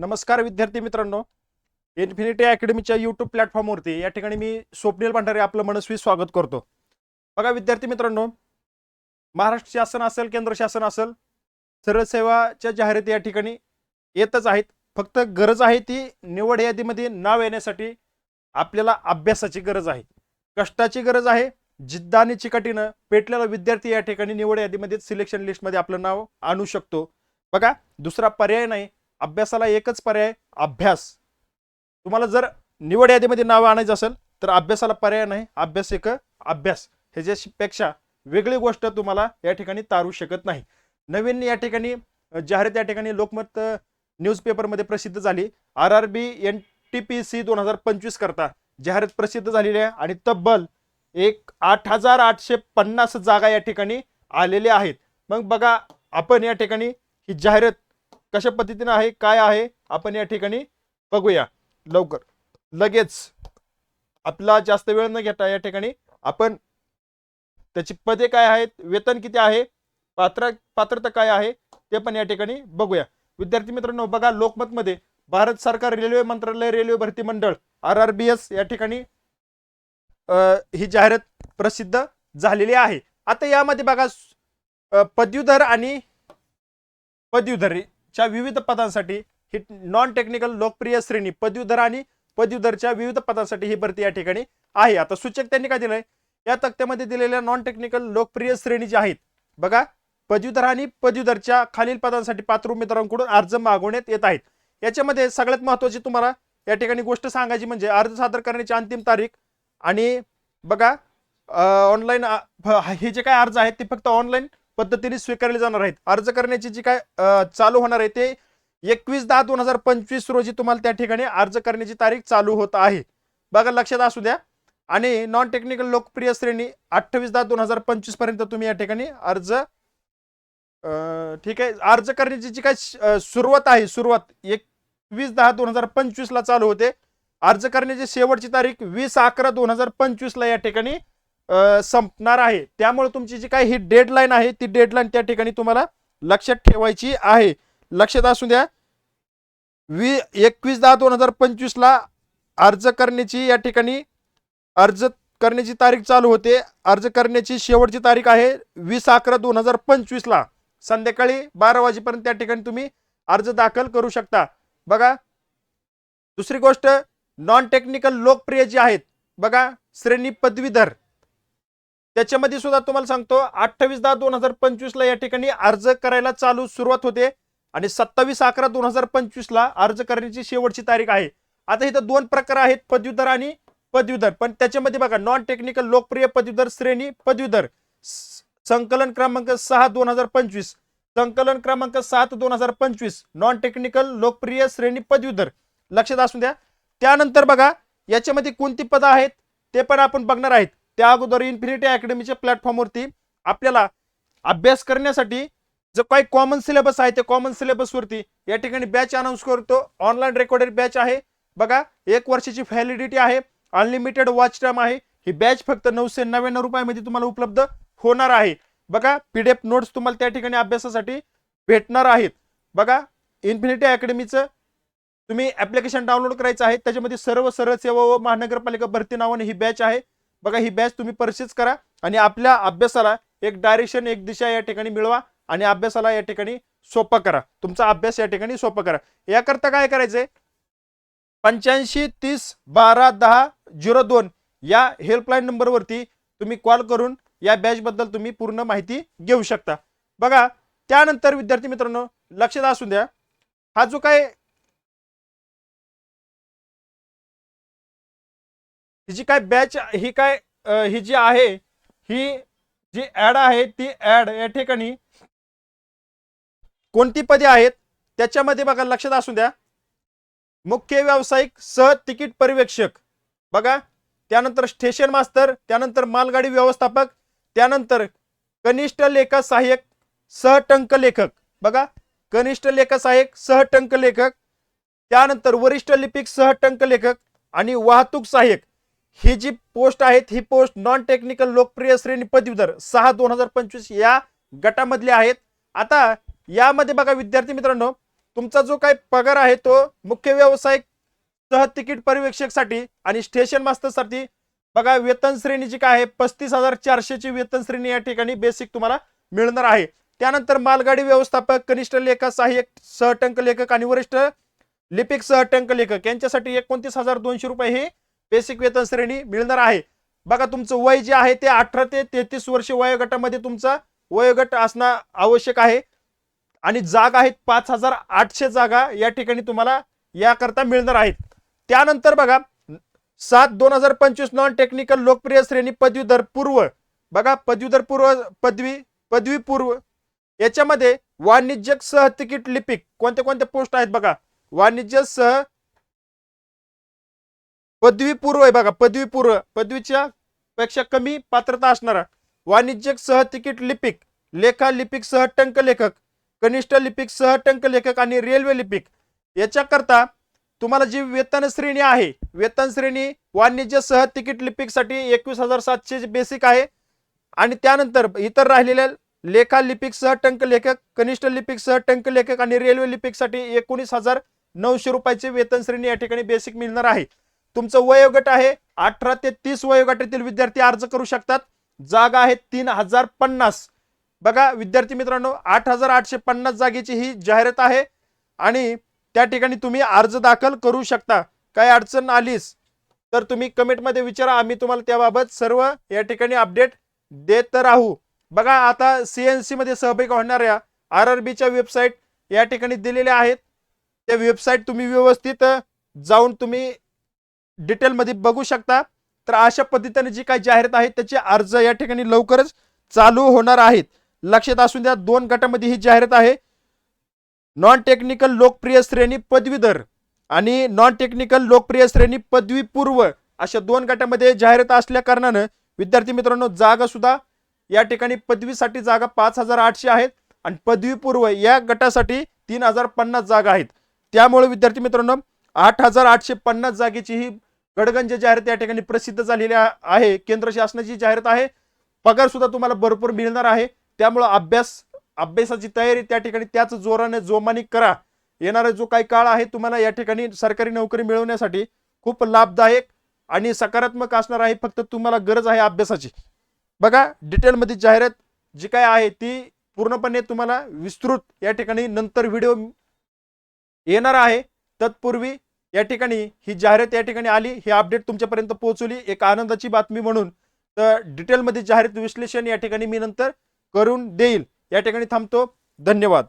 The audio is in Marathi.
नमस्कार विद्यार्थी मित्रांनो. इन्फिनिटी अकॅडमीच्या यूट्यूब प्लॅटफॉर्मवरती या ठिकाणी मी स्वप्नील भंडारे आपलं मनस्वी स्वागत करतो. बघा विद्यार्थी मित्रांनो महाराष्ट्र शासन असेल केंद्र शासन असेल सरळ सेवाच्या जाहिराती या ठिकाणी येतच आहेत. फक्त गरज आहे ती निवड यादीमध्ये नाव येण्यासाठी आपल्याला अभ्यासाची गरज आहे. कष्टाची गरज आहे जिद्द आणि चिकाटीनं पेटलेला विद्यार्थी या ठिकाणी निवड यादीमध्ये सिलेक्शन लिस्टमध्ये आपलं नाव आणू शकतो. बघा दुसरा पर्याय नाही. अभ्यासाला एकच पर्याय अभ्यास. तुम्हाला जर निवड यादीमध्ये नावं आणायचं असेल तर अभ्यासाला पर्याय नाही. अभ्यास एक अभ्यास. ह्याच्यापेक्षा वेगळी गोष्ट तुम्हाला या ठिकाणी तारू शकत नाही. नवीन या ठिकाणी जाहिरात या ठिकाणी लोकमत न्यूजपेपरमध्ये प्रसिद्ध झाली. R R B N T P C दोन हजार पंचवीस करता जाहिरात प्रसिद्ध झालेली आहे आणि तब्बल एक आठ हजार आठशे पन्नास जागा या ठिकाणी आलेल्या आहेत. मग बघा आपण या ठिकाणी ही जाहिरात कशा पद्धतीनं आहे काय आहे आपण या ठिकाणी बघूया. लवकर. लगेच. आपला जास्त वेळ न घेता या ठिकाणी आपण त्याची पदे काय आहेत वेतन किती आहे पात्र पात्रता काय आहे ते पण या ठिकाणी बघूया. विद्यार्थी मित्रांनो बघा लोकमतमध्ये भारत सरकार रेल्वे मंत्रालय रेल्वे भरती मंडळ आर आर बी एस या ठिकाणी ही जाहिरात प्रसिद्ध झालेली आहे. आता यामध्ये बघा पदवीधर आणि च्या विविध पदांसाठी ही नॉन टेक्निकल लोकप्रिय श्रेणी पदवीधर आणि पदवीधरच्या विविध पदांसाठी ही भरती या ठिकाणी आहे. आता सूचक त्यांनी काय दिलंय? या तक्त्यामध्ये दिलेल्या नॉन टेक्निकल लोकप्रिय श्रेणी ज्या आहेत बघा पदवीधर आणि पदवीधरच्या खालील पदांसाठी पात्र उमेदवारांकडून अर्ज मागवण्यात येत आहेत. याच्यामध्ये सगळ्यात महत्वाची तुम्हाला या ठिकाणी गोष्ट सांगायची म्हणजे अर्ज सादर करण्याची अंतिम तारीख आणि बघा ऑनलाईन हे जे काय अर्ज आहेत ते फक्त ऑनलाईन पद्धतीने स्वीकारले जाणार आहेत. अर्ज करण्याची जी काय चालू होणार आहे ते एकवीस दहा दोन हजार पंचवीस रोजी तुम्हाला त्या ठिकाणी अर्ज करण्याची तारीख चालू होत आहे. बघा लक्षात असू द्या. आणि नॉन टेक्निकल लोकप्रिय श्रेणी अठ्ठावीस दहा दोन हजार पंचवीसपर्यंत तुम्ही या ठिकाणी अर्ज ठीक आहे. अर्ज करण्याची जी काय सुरुवात आहे सुरुवात एकवीस दहा दोन हजार पंचवीस ला चालू होते. अर्ज करण्याची शेवटची तारीख वीस अकरा दोन हजार पंचवीस ला या ठिकाणी संपणार आहे. त्यामुळे तुमची जी काही ही डेडलाईन आहे ती डेडलाईन त्या ठिकाणी तुम्हाला लक्षात ठेवायची आहे. लक्षात असू द्या वी एकवीस दहा दोन हजार पंचवीसला अर्ज करण्याची या ठिकाणी अर्ज करण्याची तारीख चालू होते. अर्ज करण्याची शेवटची तारीख आहे वीस अकरा दोन हजार पंचवीसला संध्याकाळी बारा वाजेपर्यंत त्या ठिकाणी तुम्ही अर्ज दाखल करू शकता. बघा दुसरी गोष्ट नॉन टेक्निकल लोकप्रिय जी आहेत बघा श्रेणी पदवीधर. त्याच्यामध्ये सुद्धा तुम्हाला सांगतो अठ्ठावीस दहा दोन हजार पंचवीसला या ठिकाणी अर्ज करायला चालू सुरुवात होते आणि सत्तावीस अकरा दोन हजार पंचवीसला अर्ज करण्याची शेवटची तारीख आहे. आता इथं दोन प्रकार आहेत पदवीधर आणि पदवीधर. पण त्याच्यामध्ये बघा नॉन टेक्निकल लोकप्रिय पदवीधर श्रेणी पदवीधर. संकलन क्रमांक सहा दोन हजार पंचवीस संकलन क्रमांक सात दोन हजार पंचवीस नॉन टेक्निकल लोकप्रिय श्रेणी पदवीधर. लक्षात असू द्या. त्यानंतर बघा याच्यामध्ये कोणती पदं आहेत ते पण आपण बघणार आहेत. त्या अगोदर इन्फिनिटी अकॅडमीच्या प्लॅटफॉर्मवरती आपल्याला अभ्यास करण्यासाठी जो काही कॉमन सिलेबस आहे त्या कॉमन सिलेबसवरती या ठिकाणी बॅच अनाऊन्स करतो. ऑनलाईन रेकॉर्डेड बॅच आहे. बघा एक वर्षाची व्हॅलिडिटी आहे. अनलिमिटेड वॉच टाइम आहे. ही बॅच फक्त नऊशे नव्याण्णव रुपयामध्ये तुम्हाला उपलब्ध होणार आहे. बघा पीडीएफ नोट्स तुम्हाला त्या ठिकाणी अभ्यासासाठी भेटणार आहेत. बघा इन्फिनिटी अकॅडमीचं तुम्ही ऍप्लिकेशन डाउनलोड करायचं आहे. त्याच्यामध्ये सर्व सरळ सेवा व महानगरपालिका भरती नावाने ही बॅच आहे. बघा ही बॅच तुम्ही परचेस करा आणि आपल्या अभ्यासाला एक डायरेक्शन एक दिशा या ठिकाणी मिळवा आणि अभ्यासाला या ठिकाणी सोपा करा. तुमचा अभ्यास या ठिकाणी सोपा करा. याकरता काय करायचंय? पंच्याऐंशी तीस बारा दहा झिरो दोन या हेल्पलाईन नंबरवरती तुम्ही कॉल करून या बॅचबद्दल तुम्ही पूर्ण माहिती घेऊ शकता. बघा त्यानंतर विद्यार्थी मित्रांनो लक्षात असू द्या हा जो काय जी काय बॅच ही काय ही जी आहे ही जी ऍड आहे ती ऍड या ठिकाणी कोणती पदे आहेत त्याच्यामध्ये बघा लक्षात असू द्या. मुख्य व्यावसायिक सह तिकीट पर्यवेक्षक. बघा त्यानंतर स्टेशन मास्तर त्यानंतर मालगाडी व्यवस्थापक त्यानंतर कनिष्ठ लेखा सहाय्यक सहटंक लेखक. बघा कनिष्ठ लेखा सहाय्यक सहटंक लेखक त्यानंतर वरिष्ठ लिपिक सहटंक लेखक आणि वाहतूक सहाय्यक. ही जी पोस्ट आहेत ही पोस्ट नॉन टेक्निकल लोकप्रिय श्रेणी पदवीधर सहा दोन हजार पंचवीस या गटामधले आहेत. आता यामध्ये बघा विद्यार्थी मित्रांनो तुमचा जो काही पगार आहे तो मुख्य व्यावसायिक सह तिकीट पर्यवेक्षकसाठी आणि स्टेशन मास्तरसाठी बघा वेतन श्रेणी जी काय आहे पस्तीस हजार चारशेची वेतन श्रेणी या ठिकाणी बेसिक तुम्हाला मिळणार आहे. त्यानंतर मालगाडी व्यवस्थापक कनिष्ठ लेखक सहाय्यक सहटंक लेखक आणि वरिष्ठ लिपिक सहटंक लेखक यांच्यासाठी एकोणतीस हजार दोनशे रुपये ही बेसिक वेतन श्रेणी मिळणार आहे. बघा तुमचं वय जे आहे ते अठरा ते तेहतीस वर्ष वयोगटामध्ये तुमचा वयोगट असणं आवश्यक आहे. आणि जागा आहेत पाच हजार आठशे जागा या ठिकाणी तुम्हाला याकरता मिळणार आहेत. त्यानंतर बघा सात दोन हजार पंचवीस नॉन टेक्निकल लोकप्रिय श्रेणी पदवीधर पूर्व. बघा पदवीधर पूर्व पदवी पदवी पूर्व. याच्यामध्ये वाणिज्यक सह तिकीट लिपिक कोणते कोणते पोस्ट आहेत बघा. वाणिज्य सह पदवीपूर्व आहे बघा पदवीपूर्व पदवीच्या पेक्षा कमी पात्रता असणारा. वाणिज्यिक सह तिकीट लिपिक. लेखा लिपिक सह टंक लेखक. कनिष्ठ लिपिक सह टंक लेखक आणि रेल्वे लिपिक. याच्याकरता तुम्हाला जी वेतन श्रेणी आहे वेतन श्रेणी वाणिज्य सह तिकीट लिपिकसाठी एकवीस हजार सातशे बेसिक आहे. आणि त्यानंतर इतर राहिलेल्या लेखा लिपिक सह टंक लेखक कनिष्ठ लिपिक सह टंक लेखक आणि रेल्वे लिपिकसाठी एकोणीस हजार नऊशे रुपयाचे वेतन श्रेणी या ठिकाणी बेसिक मिळणार आहे. तुमचं वयोगट आहे. अठरा ते तीस वयोगटातील विद्यार्थी अर्ज करू शकतात. जागा आहे तीन हजार पन्नास. बघा विद्यार्थी मित्रांनो आठ हजार आठशे पन्नास जागेची ही जाहिरात आहे. आणि त्या ठिकाणी तुम्ही अर्ज दाखल करू शकता. काय अडचण आलीस तर तुम्ही कमेंटमध्ये विचारा. आम्ही तुम्हाला त्याबाबत सर्व या ठिकाणी अपडेट देत राहू. बघा आता सी एन सीमध्ये सहभागी होणाऱ्या आर आर बीच्या वेबसाईट या ठिकाणी दिलेल्या आहेत. त्या वेबसाईट तुम्ही व्यवस्थित जाऊन तुम्ही डिटेलमध्ये बघू शकता. तर अशा पद्धतीने जी काही जाहिरात आहे त्याचे अर्ज या ठिकाणी लवकरच चालू होणार आहेत. लक्षात असून द्या दोन गटामध्ये ही जाहिरात आहे. नॉन टेक्निकल लोकप्रिय श्रेणी पदवीधर आणि नॉन टेक्निकल लोकप्रिय श्रेणी पदवीपूर्व अशा दोन गटामध्ये जाहिरात असल्या कारणानं विद्यार्थी मित्रांनो जागा सुद्धा या ठिकाणी पदवीसाठी जागा पाच हजार आठशे आहेत आणि पदवीपूर्व या गटासाठी तीन हजार पन्नास जागा आहेत. त्यामुळे विद्यार्थी मित्रांनो आठ हजार आठशे पन्नास जागेची ही कडगंज जाहिरात या ठिकाणी प्रसिद्ध झालेली आहे. केंद्र शासनाची जाहिरात आहे. पगार सुद्धा तुम्हाला भरपूर मिळणार आहे. त्यामुळं अभ्यास अभ्यासाची तयारी त्या ठिकाणी त्याच जोराने जोमाने करा. येणारा जो काही काळ आहे तुम्हाला या ठिकाणी सरकारी नोकरी मिळवण्यासाठी खूप लाभदायक आणि सकारात्मक असणार आहे. फक्त तुम्हाला गरज आहे अभ्यासाची. बघा डिटेलमध्ये जाहिरात जी काय आहे ती पूर्णपणे तुम्हाला विस्तृत या ठिकाणी नंतर व्हिडिओ येणार आहे. तत्पूर्वी या ठिकाणी ही जाहिरात या ठिकाणी आली ही अपडेट तुमच्यापर्यंत पोहोचवली. एक आनंदाची बातमी म्हणून तर डिटेलमध्ये जाहिरात विश्लेषण या ठिकाणी मी नंतर करून देईल. या ठिकाणी थांबतो. धन्यवाद.